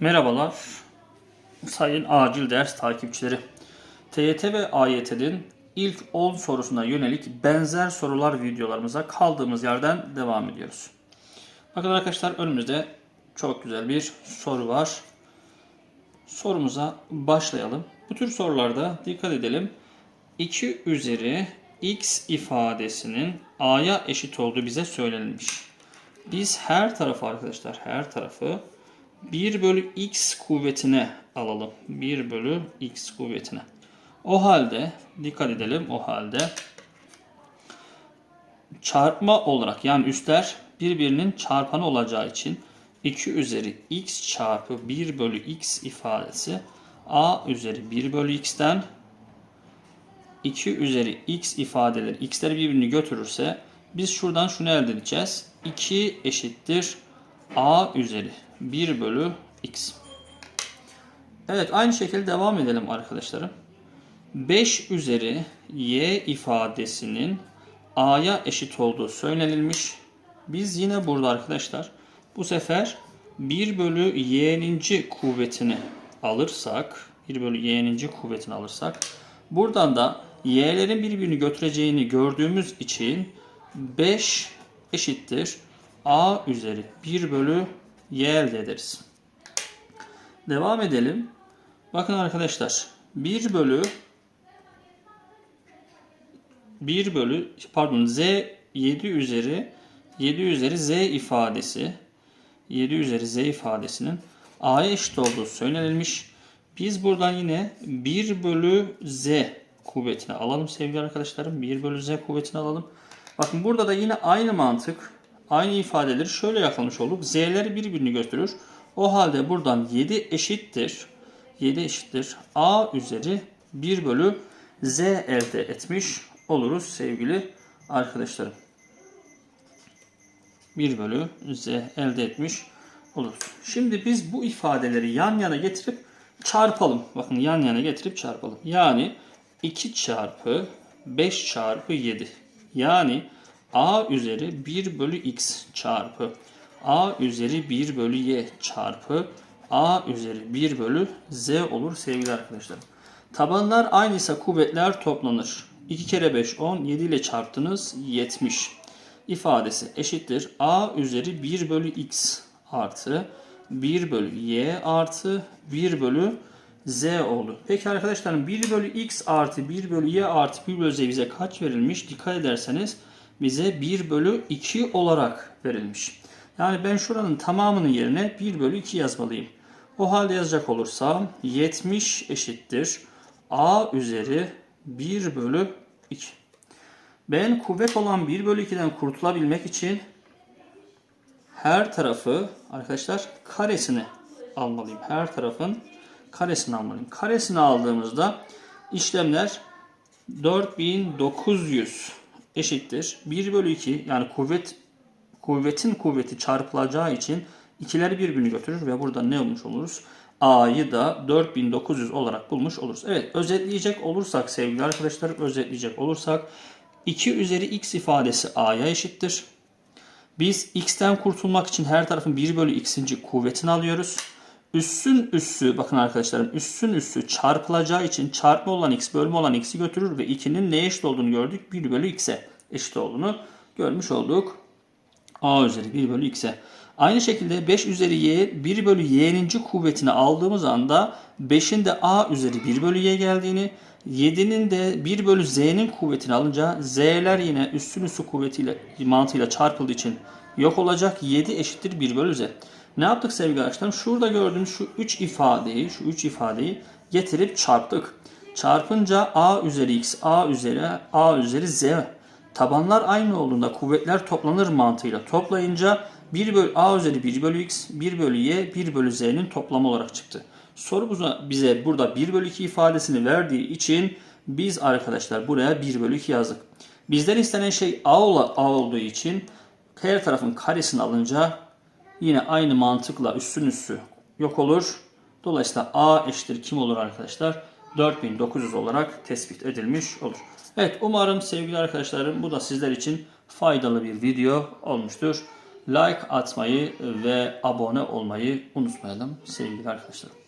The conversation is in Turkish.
Merhabalar sayın acil ders takipçileri. TYT ve AYT'nin ilk 10 sorusuna yönelik benzer sorular videolarımıza kaldığımız yerden devam ediyoruz. Bakın arkadaşlar önümüzde çok güzel bir soru var. Sorumuza başlayalım. Bu tür sorularda dikkat edelim. 2 üzeri x ifadesinin a'ya eşit olduğu bize söylenilmiş. Biz her tarafı arkadaşlar her tarafı 1 bölü x kuvvetine alalım. 1 bölü x kuvvetine. O halde dikkat edelim o halde çarpma olarak yani üstler birbirinin çarpanı olacağı için 2 üzeri x çarpı 1 bölü x ifadesi a üzeri 1 bölü x'ten 2 üzeri x ifadeleri x'leri birbirini götürürse biz şuradan şunu elde edeceğiz. 2 eşittir a üzeri 1 bölü x. Evet aynı şekilde devam edelim arkadaşlarım. 5 üzeri y ifadesinin a'ya eşit olduğu söylenilmiş. Biz yine burada arkadaşlar bu sefer 1 bölü y'ninci kuvvetini alırsak 1 bölü y'ninci kuvvetini alırsak buradan da y'lerin birbirini götüreceğini gördüğümüz için 5 eşittir a üzeri 1 bölü y elde ederiz. Devam edelim. Bakın arkadaşlar 1 bölü 1 bölü pardon z 7 üzeri 7 üzeri z ifadesi 7 üzeri z ifadesinin a'ya eşit olduğu söylenilmiş. Biz buradan yine 1 bölü z kuvvetini alalım sevgili arkadaşlarım. 1 bölü z kuvvetini alalım. Bakın burada da yine aynı mantık, aynı ifadeleri şöyle yakalamış olduk. Z'leri birbirini götürür. O halde buradan 7 eşittir. 7 eşittir. A üzeri 1 bölü z elde etmiş oluruz sevgili arkadaşlarım. 1 bölü z elde etmiş oluruz. Şimdi biz bu ifadeleri yan yana getirip çarpalım. Bakın yan yana getirip çarpalım. Yani 2 çarpı 5 çarpı 7. Yani a üzeri 1 bölü x çarpı a üzeri 1 bölü y çarpı a üzeri 1 bölü z olur sevgili arkadaşlar. Tabanlar aynıysa kuvvetler toplanır. 2 kere 5 10 7 ile çarptınız 70 ifadesi eşittir. a üzeri 1 bölü x artı 1 bölü y artı 1 bölü z oldu. Peki arkadaşlarım 1 bölü x artı 1 bölü y artı 1 bölü z bize kaç verilmiş? Dikkat ederseniz bize 1 bölü 2 olarak verilmiş. Yani ben şuranın tamamının yerine 1 bölü 2 yazmalıyım. O halde yazacak olursam 70 eşittir. a üzeri 1 bölü 2. Ben kuvvet olan 1 bölü 2'den kurtulabilmek için her tarafı arkadaşlar karesini almalıyım. Her tarafın karesini almalıyım. Karesini aldığımızda işlemler 4900 eşittir. 1 bölü 2 yani kuvvet kuvvetin kuvveti çarpılacağı için ikileri birbirini götürür ve burada ne olmuş oluruz? A'yı da 4900 olarak bulmuş oluruz. Evet özetleyecek olursak sevgili arkadaşlar özetleyecek olursak 2 üzeri x ifadesi A'ya eşittir. Biz x'ten kurtulmak için her tarafın 1 bölü x'inci kuvvetini alıyoruz. Üssün üssü bakın arkadaşlarım üssün üssü çarpılacağı için çarpma olan x bölme olan x'i götürür ve 2'nin neye eşit olduğunu gördük. 1 bölü x'e eşit olduğunu görmüş olduk. a üzeri 1 bölü x'e. Aynı şekilde 5 üzeri y 1 bölü y'ninci kuvvetini aldığımız anda 5'in de a üzeri 1 bölü y geldiğini 7'nin de 1 bölü z'nin kuvvetini alınca z'ler yine üstün üstü kuvvetiyle mantığıyla çarpıldığı için yok olacak. 7 eşittir 1 bölü z. Ne yaptık sevgili arkadaşlarım? Şurada gördüğümüz şu 3 ifadeyi, şu 3 ifadeyi getirip çarptık. Çarpınca a üzeri x, a üzeri a üzeri z. Tabanlar aynı olduğunda kuvvetler toplanır mantığıyla toplayınca 1 bölü a üzeri 1 bölü x, 1 bölü y, 1 bölü z'nin toplamı olarak çıktı. Soru bize burada 1 bölü 2 ifadesini verdiği için biz arkadaşlar buraya 1 bölü 2 yazdık. Bizden istenen şey a, a olduğu için her tarafın karesini alınca yine aynı mantıkla üstün üstü yok olur. Dolayısıyla a eşittir kim olur arkadaşlar? 4900 olarak tespit edilmiş olur. Evet umarım sevgili arkadaşlarım bu da sizler için faydalı bir video olmuştur. like atmayı ve abone olmayı unutmayalım sevgili arkadaşlar.